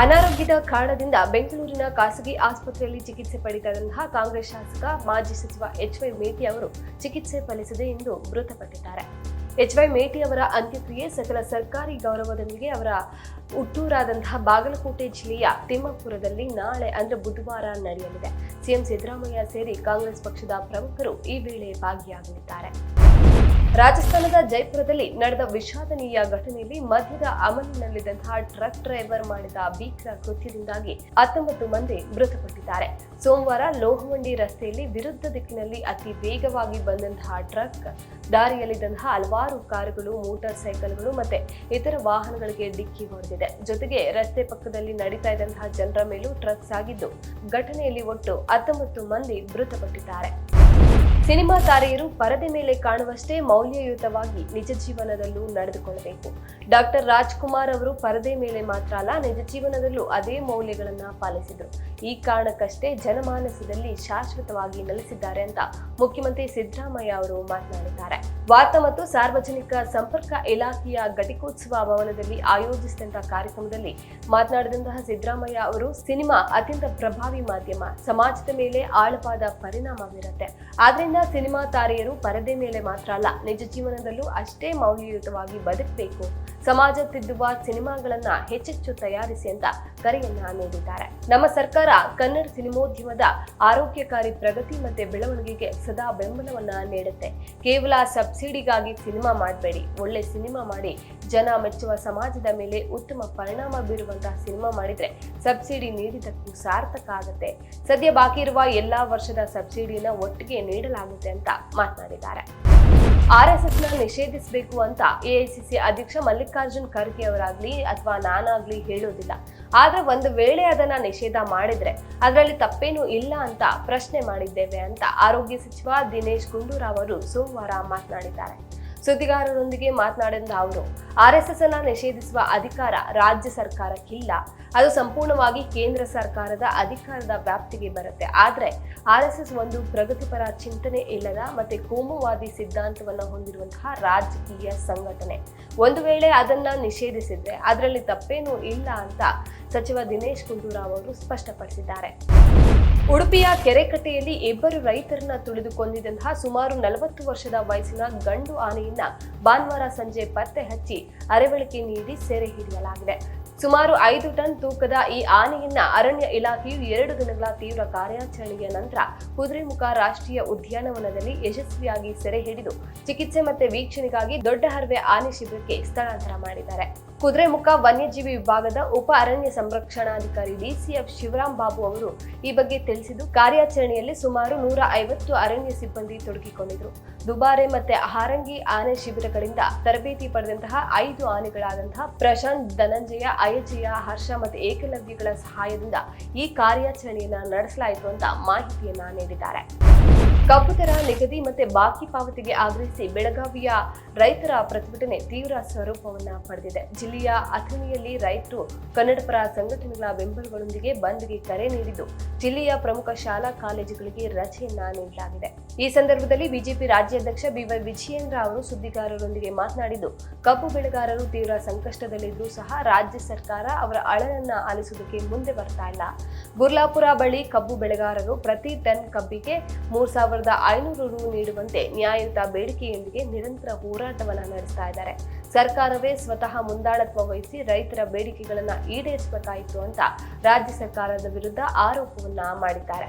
ಅನಾರೋಗ್ಯದ ಕಾರಣದಿಂದ ಬೆಂಗಳೂರಿನ ಖಾಸಗಿ ಆಸ್ಪತ್ರೆಯಲ್ಲಿ ಚಿಕಿತ್ಸೆ ಪಡೆದಂತಹ ಕಾಂಗ್ರೆಸ್ ಶಾಸಕ ಮಾಜಿ ಸಚಿವ ಎಚ್ ವೈ ಮೇಟಿ ಅವರು ಚಿಕಿತ್ಸೆ ಫಲಿಸದೆ ಇಂದು ಮೃತಪಟ್ಟಿದ್ದಾರೆ. ಎಚ್ ವೈ ಮೇಟಿ ಅವರ ಅಂತ್ಯಕ್ರಿಯೆ ಸಕಲ ಸರ್ಕಾರಿ ಗೌರವದೊಂದಿಗೆ ಅವರ ಹುಟ್ಟೂರಾದಂತಹ ಬಾಗಲಕೋಟೆ ಜಿಲ್ಲೆಯ ತಿಮ್ಮಪುರದಲ್ಲಿ ನಾಳೆ ಅಂದರೆ ಬುಧವಾರ ನಡೆಯಲಿದೆ. ಸಿಎಂ ಸಿದ್ದರಾಮಯ್ಯ ಸೇರಿ ಕಾಂಗ್ರೆಸ್ ಪಕ್ಷದ ಪ್ರಮುಖರು ಈ ವೇಳೆ ಭಾಗಿಯಾಗಲಿದ್ದಾರೆ. ರಾಜಸ್ಥಾನದ ಜೈಪುರದಲ್ಲಿ ನಡೆದ ವಿಷಾದನೀಯ ಘಟನೆಯಲ್ಲಿ ಮದ್ಯದ ಅಮಲಿನಲ್ಲಿದ್ದಂತಹ ಟ್ರಕ್ ಡ್ರೈವರ್ ಮಾಡಿದ ಭೀಕರ ಕೃತ್ಯದಿಂದಾಗಿ ಹತ್ತೊಂಬತ್ತು ಮಂದಿ ಮೃತಪಟ್ಟಿದ್ದಾರೆ. ಸೋಮವಾರ ಲೋಹಮಂಡಿ ರಸ್ತೆಯಲ್ಲಿ ವಿರುದ್ಧ ದಿಕ್ಕಿನಲ್ಲಿ ಅತಿ ವೇಗವಾಗಿ ಬಂದಂತಹ ಟ್ರಕ್ ದಾರಿಯಲ್ಲಿದ್ದಂತಹ ಹಲವಾರು ಕಾರುಗಳು ಮೋಟಾರ್ ಸೈಕಲ್ಗಳು ಮತ್ತೆ ಇತರ ವಾಹನಗಳಿಗೆ ಡಿಕ್ಕಿ ಹೊಡೆದಿದೆ. ಜೊತೆಗೆ ರಸ್ತೆ ಪಕ್ಕದಲ್ಲಿ ನಡೀತಾ ಇದ್ದಂತಹ ಜನರ ಮೇಲೂ ಟ್ರಕ್ ಸಾಗಿದ್ದು ಘಟನೆಯಲ್ಲಿ ಒಟ್ಟು ಹತ್ತೊಂಬತ್ತು ಮಂದಿ ಮೃತಪಟ್ಟಿದ್ದಾರೆ. ಸಿನಿಮಾ ತಾರೆಯರು ಪರದೆ ಮೇಲೆ ಕಾಣುವಷ್ಟೇ ಮೌಲ್ಯಯುತವಾಗಿ ನಿಜ ಜೀವನದಲ್ಲೂ ನಡೆದುಕೊಳ್ಳಬೇಕು. ಡಾಕ್ಟರ್ ರಾಜ್ಕುಮಾರ್ ಅವರು ಪರದೆ ಮೇಲೆ ಮಾತ್ರ ಅಲ್ಲ, ನಿಜ ಜೀವನದಲ್ಲೂ ಅದೇ ಮೌಲ್ಯಗಳನ್ನ ಪಾಲಿಸಿದರು. ಈ ಕಾರಣಕ್ಕಷ್ಟೇ ಜನಮಾನಸದಲ್ಲಿ ಶಾಶ್ವತವಾಗಿ ನೆಲೆಸಿದ್ದಾರೆ ಅಂತ ಮುಖ್ಯಮಂತ್ರಿ ಸಿದ್ದರಾಮಯ್ಯ ಅವರು ಮಾತನಾಡಿದ್ದಾರೆ. ವಾರ್ತಾ ಮತ್ತು ಸಾರ್ವಜನಿಕ ಸಂಪರ್ಕ ಇಲಾಖೆಯ ಘಟಿಕೋತ್ಸವ ಭವನದಲ್ಲಿ ಆಯೋಜಿಸಿದಂತಹ ಕಾರ್ಯಕ್ರಮದಲ್ಲಿ ಮಾತನಾಡಿದಂತಹ ಸಿದ್ದರಾಮಯ್ಯ ಅವರು, ಸಿನಿಮಾ ಅತ್ಯಂತ ಪ್ರಭಾವಿ ಮಾಧ್ಯಮ, ಸಮಾಜದ ಮೇಲೆ ಆಳವಾದ ಪರಿಣಾಮ ಬೀರುತ್ತೆ ಆದ್ರಿಂದ ಸಿನಿಮಾ ತಾರೆಯರು ಪರದೆ ಮೇಲೆ ಮಾತ್ರ ಅಲ್ಲ, ನಿಜ ಜೀವನದಲ್ಲೂ ಅಷ್ಟೇ ಮೌಲ್ಯಯುತವಾಗಿ ಬದುಕಬೇಕು. ಸಮಾಜ ತಿದ್ದುವ ಸಿನಿಮಾಗಳನ್ನ ಹೆಚ್ಚೆಚ್ಚು ತಯಾರಿಸಿ ಅಂತ ಕರೆಯನ್ನ ನೀಡಿದ್ದಾರೆ. ನಮ್ಮ ಸರ್ಕಾರ ಕನ್ನಡ ಸಿನಿಮೋದ್ಯಮದ ಆರೋಗ್ಯಕಾರಿ ಪ್ರಗತಿ ಮತ್ತೆ ಬೆಳವಣಿಗೆಗೆ ಸದಾ ಬೆಂಬಲವನ್ನ ನೀಡುತ್ತೆ. ಕೇವಲ ಸಬ್ಸಿಡಿಗಾಗಿ ಸಿನಿಮಾ ಮಾಡಬೇಡಿ. ಒಳ್ಳೆ ಸಿನಿಮಾ ಮಾಡಿ, ಜನ ಮೆಚ್ಚುವ ಸಮಾಜದ ಮೇಲೆ ಉತ್ತಮ ಪರಿಣಾಮ ಬೀರುವಂತಹ ಸಿನಿಮಾ ಮಾಡಿದ್ರೆ ಸಬ್ಸಿಡಿ ನೀಡಿದ್ದಕ್ಕೂ ಸಾರ್ಥಕ ಆಗುತ್ತೆ. ಸದ್ಯ ಬಾಕಿ ಇರುವ ಎಲ್ಲಾ ವರ್ಷದ ಸಬ್ಸಿಡಿನ ಒಟ್ಟಿಗೆ ನೀಡಲಾಗುತ್ತೆ ಅಂತ ಮಾತನಾಡಿದ್ದಾರೆ. ಆರ್ಎಸ್ಎಸ್ನ ನಿಷೇಧಿಸಬೇಕು ಅಂತ ಎಐಸಿಸಿ ಅಧ್ಯಕ್ಷ ಮಲ್ಲಿಕಾರ್ಜುನ್ ಖರ್ಗೆ ಅವರಾಗ್ಲಿ ಅಥವಾ ನಾನಾಗ್ಲಿ ಹೇಳೋದಿಲ್ಲ. ಆದ್ರೆ ಒಂದು ವೇಳೆ ಅದನ್ನ ನಿಷೇಧ ಮಾಡಿದ್ರೆ ಅದರಲ್ಲಿ ತಪ್ಪೇನೂ ಇಲ್ಲ ಅಂತ ಪ್ರಶ್ನೆ ಮಾಡಿದ್ದೇವೆ ಅಂತ ಆರೋಗ್ಯ ಸಚಿವ ದಿನೇಶ್ ಗುಂಡೂರಾವ್ ಅವರು ಸೋಮವಾರ ಮಾತನಾಡಿದ್ದಾರೆ. ಸುದ್ದಿಗಾರರೊಂದಿಗೆ ಮಾತನಾಡಿದ ಅವರು, ಆರ್ಎಸ್ಎಸ್ ಅನ್ನ ನಿಷೇಧಿಸುವ ಅಧಿಕಾರ ರಾಜ್ಯ ಸರ್ಕಾರಕ್ಕಿಲ್ಲ. ಅದು ಸಂಪೂರ್ಣವಾಗಿ ಕೇಂದ್ರ ಸರ್ಕಾರದ ಅಧಿಕಾರದ ವ್ಯಾಪ್ತಿಗೆ ಬರುತ್ತೆ. ಆದ್ರೆ ಆರ್ಎಸ್ಎಸ್ ಒಂದು ಪ್ರಗತಿಪರ ಚಿಂತನೆ ಇಲ್ಲದ ಮತ್ತೆ ಕೋಮುವಾದಿ ಸಿದ್ಧಾಂತವನ್ನು ಹೊಂದಿರುವಂತಹ ರಾಜಕೀಯ ಸಂಘಟನೆ. ಒಂದು ವೇಳೆ ಅದನ್ನ ನಿಷೇಧಿಸಿದ್ರೆ, ಅದರಲ್ಲಿ ತಪ್ಪೇನೂ ಇಲ್ಲ ಅಂತ ಸಚಿವ ದಿನೇಶ್ ಗುಂಡೂರಾವ್ ಅವರು ಸ್ಪಷ್ಟಪಡಿಸಿದ್ದಾರೆ. ಉಡುಪಿಯ ಕೆರೆಕಟ್ಟೆಯಲ್ಲಿ ಇಬ್ಬರು ರೈತರನ್ನ ತುಳಿದು ಕೊಂದಿದಂತಹ ಸುಮಾರು ನಲವತ್ತು ವರ್ಷದ ವಯಸ್ಸಿನ ಗಂಡು ಆನೆಯನ್ನ ಭಾನುವಾರ ಸಂಜೆ ಪತ್ತೆ ಹಚ್ಚಿ ಅರವಳಿಕೆ ನೀಡಿ ಸೆರೆ ಹಿಡಿಯಲಾಗಿದೆ. ಸುಮಾರು ಐದು ಟನ್ ತೂಕದ ಈ ಆನೆಯನ್ನ ಅರಣ್ಯ ಇಲಾಖೆಯು ಎರಡು ದಿನಗಳ ತೀವ್ರ ಕಾರ್ಯಾಚರಣೆಯ ನಂತರ ಕುದುರೆಮುಖ ರಾಷ್ಟ್ರೀಯ ಉದ್ಯಾನವನದಲ್ಲಿ ಯಶಸ್ವಿಯಾಗಿ ಸೆರೆ ಹಿಡಿದು ಚಿಕಿತ್ಸೆ ಮತ್ತೆ ವೀಕ್ಷಣೆಗಾಗಿ ದೊಡ್ಡ ಹರವೆ ಆನೆ ಶಿಬಿರಕ್ಕೆ ಸ್ಥಳಾಂತರ ಮಾಡಿದ್ದಾರೆ. ಕುದುರೆಮುಖ ವನ್ಯಜೀವಿ ವಿಭಾಗದ ಉಪ ಅರಣ್ಯ ಸಂರಕ್ಷಣಾಧಿಕಾರಿ ಡಿಸಿಎಫ್ ಶಿವರಾಮ್ ಬಾಬು ಅವರು ಈ ಬಗ್ಗೆ ತಿಳಿಸಿದ್ದು, ಕಾರ್ಯಾಚರಣೆಯಲ್ಲಿ ಸುಮಾರು ನೂರ ಐವತ್ತು ಅರಣ್ಯ ಸಿಬ್ಬಂದಿ ತೊಡಗಿಕೊಂಡಿದ್ರು ದುಬಾರೆ ಮತ್ತೆ ಹಾರಂಗಿ ಆನೆ ಶಿಬಿರಗಳಿಂದ ತರಬೇತಿ ಪಡೆದಂತಹ ಐದು ಆನೆಗಳಾದಂತಹ ಪ್ರಶಾಂತ್, ಧನಂಜಯ, ಅಯಜಯ, ಹರ್ಷ ಮತ್ತು ಏಕಲವ್ಯಗಳ ಸಹಾಯದಿಂದ ಈ ಕಾರ್ಯಾಚರಣೆಯನ್ನ ನಡೆಸಲಾಯಿತು ಅಂತ ಮಾಹಿತಿಯನ್ನ ನೀಡಿದ್ದಾರೆ. ಕಬ್ಬು ದರ ನಿಗದಿ ಮತ್ತೆ ಬಾಕಿ ಪಾವತಿಗೆ ಆಗ್ರಹಿಸಿ ಬೆಳಗಾವಿಯ ರೈತರ ಪ್ರತಿಭಟನೆ ತೀವ್ರ ಸ್ವರೂಪವನ್ನ ಪಡೆದಿದೆ. ಜಿಲ್ಲೆಯ ಅಥಣಿಯಲ್ಲಿ ರೈತರು, ಕನ್ನಡಪರ ಸಂಘಟನೆಗಳ ಬೆಂಬಲಗಳೊಂದಿಗೆ ಬಂದ್ಗೆ ಕರೆ ನೀಡಿದ್ದು, ಜಿಲ್ಲೆಯ ಪ್ರಮುಖ ಶಾಲಾ ಕಾಲೇಜುಗಳಿಗೆ ರಜೆಯನ್ನ ನೀಡಲಾಗಿದೆ. ಈ ಸಂದರ್ಭದಲ್ಲಿ ಬಿಜೆಪಿ ರಾಜ್ಯಾಧ್ಯಕ್ಷ ಬಿವೈ ವಿಜಯೇಂದ್ರ ಅವರು ಸುದ್ದಿಗಾರರೊಂದಿಗೆ ಮಾತನಾಡಿದ್ದು, ಕಬ್ಬು ಬೆಳೆಗಾರರು ತೀವ್ರ ಸಂಕಷ್ಟದಲ್ಲಿದ್ದರೂ ಸಹ ರಾಜ್ಯ ಸರ್ಕಾರ ಅವರ ಅಳಲನ್ನ ಆಲಿಸುವುದಕ್ಕೆ ಮುಂದೆ ಬರ್ತಾ ಇಲ್ಲ. ಗುರ್ಲಾಪುರ ಬಳಿ ಕಬ್ಬು ಬೆಳೆಗಾರರು ಪ್ರತಿ ಟನ್ ಕಬ್ಬಿಗೆ ಮೂರ್ ಸಾವಿರದ ಐನೂರು ರು ನೀಡುವಂತೆ ನ್ಯಾಯಯುತ ಬೇಡಿಕೆಯೊಂದಿಗೆ ನಿರಂತರ ಹೋರಾಟವನ್ನು ನಡೆಸ್ತಾ ಇದ್ದಾರೆ. ಸರ್ಕಾರವೇ ಸ್ವತಃ ಮುಂದಾಳತ್ವ ವಹಿಸಿ ರೈತರ ಬೇಡಿಕೆಗಳನ್ನು ಈಡೇರಿಸಬೇಕಾಯಿತು ಅಂತ ರಾಜ್ಯ ಸರ್ಕಾರದ ವಿರುದ್ಧ ಆರೋಪವನ್ನ ಮಾಡಿದ್ದಾರೆ.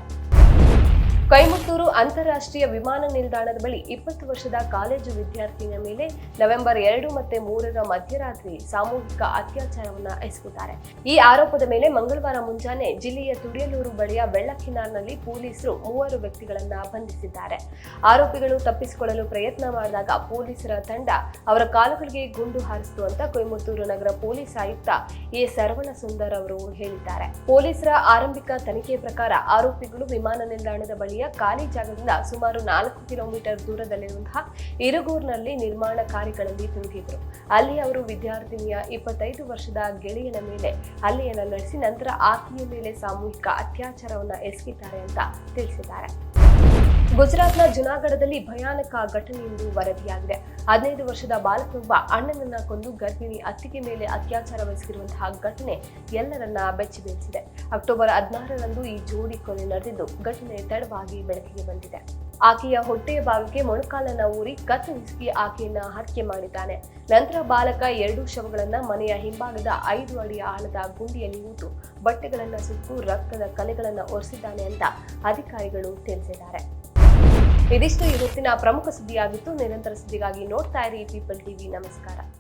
ಕೈಮುತ್ತೂರು ಅಂತಾರಾಷ್ಟ್ರೀಯ ವಿಮಾನ ನಿಲ್ದಾಣದ ಬಳಿ ಇಪ್ಪತ್ತು ವರ್ಷದ ಕಾಲೇಜು ವಿದ್ಯಾರ್ಥಿನಿಯ ಮೇಲೆ ನವೆಂಬರ್ ಎರಡು ಮತ್ತೆ ಮೂರರ ಮಧ್ಯರಾತ್ರಿ ಸಾಮೂಹಿಕ ಅತ್ಯಾಚಾರವನ್ನ ಎಸಗುತ್ತಾರೆ ಈ ಆರೋಪದ ಮೇಲೆ ಮಂಗಳವಾರ ಮುಂಜಾನೆ ಜಿಲ್ಲೆಯ ತುಡಿಯಲೂರು ಬಳಿಯ ಬೆಳ್ಳಕ್ಕಿನಾರ್ನಲ್ಲಿ ಪೊಲೀಸರು ಮೂವರು ವ್ಯಕ್ತಿಗಳನ್ನ ಬಂಧಿಸಿದ್ದಾರೆ. ಆರೋಪಿಗಳು ತಪ್ಪಿಸಿಕೊಳ್ಳಲು ಪ್ರಯತ್ನ ಮಾಡಿದಾಗ ಪೊಲೀಸರ ತಂಡ ಅವರ ಕಾಲುಗಳಿಗೆ ಗುಂಡು ಹಾರಿಸಿತು ಅಂತ ಕೊಯಮತ್ತೂರು ನಗರ ಪೊಲೀಸ್ ಆಯುಕ್ತ ಎ. ಸರವಣ ಸುಂದರ್ ಅವರು ಹೇಳಿದ್ದಾರೆ. ಪೊಲೀಸರ ಆರಂಭಿಕ ತನಿಖೆ ಪ್ರಕಾರ ಆರೋಪಿಗಳು ವಿಮಾನ ನಿಲ್ದಾಣದ ಬಳಿಯ ಖಾಲಿ ಜಾಗದಿಂದ ಸುಮಾರು ನಾಲ್ಕು ಕಿಲೋಮೀಟರ್ ದೂರದಲ್ಲಿರುವಂತಹ ಇರುಗೂರಿನಲ್ಲಿ ನಿರ್ಮಾಣ ಕಾರ್ಯಗಳಲ್ಲಿ ತುಂಬಿದ್ರು. ಅಲ್ಲಿ ಅವರು ವಿದ್ಯಾರ್ಥಿನಿಯ ಇಪ್ಪತ್ತೈದು ವರ್ಷದ ಗೆಳೆಯನ ಮೇಲೆ ಅಲ್ಲಿಯನ್ನು ನಡೆಸಿ ನಂತರ ಆಕೆಯ ಮೇಲೆ ಸಾಮೂಹಿಕ ಅತ್ಯಾಚಾರವನ್ನು ಎಸಗಿದ್ದಾರೆ ಅಂತ ತಿಳಿಸಿದ್ದಾರೆ. ಗುಜರಾತ್ನ ಜುನಾಗಢದಲ್ಲಿ ಭಯಾನಕ ಘಟನೆ ಎಂದು ವರದಿಯಾಗಿದೆ. ಹದಿನೈದು ವರ್ಷದ ಬಾಲಕನೊಬ್ಬ ಅಣ್ಣನನ್ನ ಕೊಂದು ಗರ್ಭಿಣಿ ಅತ್ತಿಗೆ ಮೇಲೆ ಅತ್ಯಾಚಾರ ವಹಿಸಿರುವಂತಹ ಘಟನೆ ಎಲ್ಲರನ್ನ ಬೆಚ್ಚಿ ಬೀಳಿಸಿದೆ ಅಕ್ಟೋಬರ್ ಹದಿನಾರರಂದು ಈ ಜೋಡಿ ಕೊಲೆ ನಡೆದಿದ್ದು ಘಟನೆ ತಡವಾಗಿ ಬೆಳಕಿಗೆ ಬಂದಿದೆ. ಆಕೆಯ ಹೊಟ್ಟೆಯ ಭಾಗಕ್ಕೆ ಮೊಣಕಾಲನ್ನ ಊರಿ ಕತ್ತರಿಸಿ ಆಕೆಯನ್ನ ಹತ್ಯೆ ಮಾಡಿದ್ದಾನೆ. ನಂತರ ಬಾಲಕ ಎರಡು ಶವಗಳನ್ನ ಮನೆಯ ಹಿಂಭಾಗದ ಐದು ಅಡಿ ಆಳದ ಗುಂಡಿಯಲ್ಲಿ ಹೂತು ಬಟ್ಟೆಗಳನ್ನ ಸುತ್ತು ರಕ್ತದ ಕಲೆಗಳನ್ನ ಒರೆಸಿದ್ದಾನೆ ಅಂತ ಅಧಿಕಾರಿಗಳು ತಿಳಿಸಿದ್ದಾರೆ. ಇದಿಷ್ಟು. ಇವತ್ತಿನ ಪ್ರಮುಖ ಸುದ್ದಿಯಾಗಿತ್ತು. ನಿರಂತರ ಸುದ್ದಿಗಾಗಿ ನೋಡ್ತಾ ಇರಿ ಪೀಪಲ್ ಟಿವಿ ನಮಸ್ಕಾರ.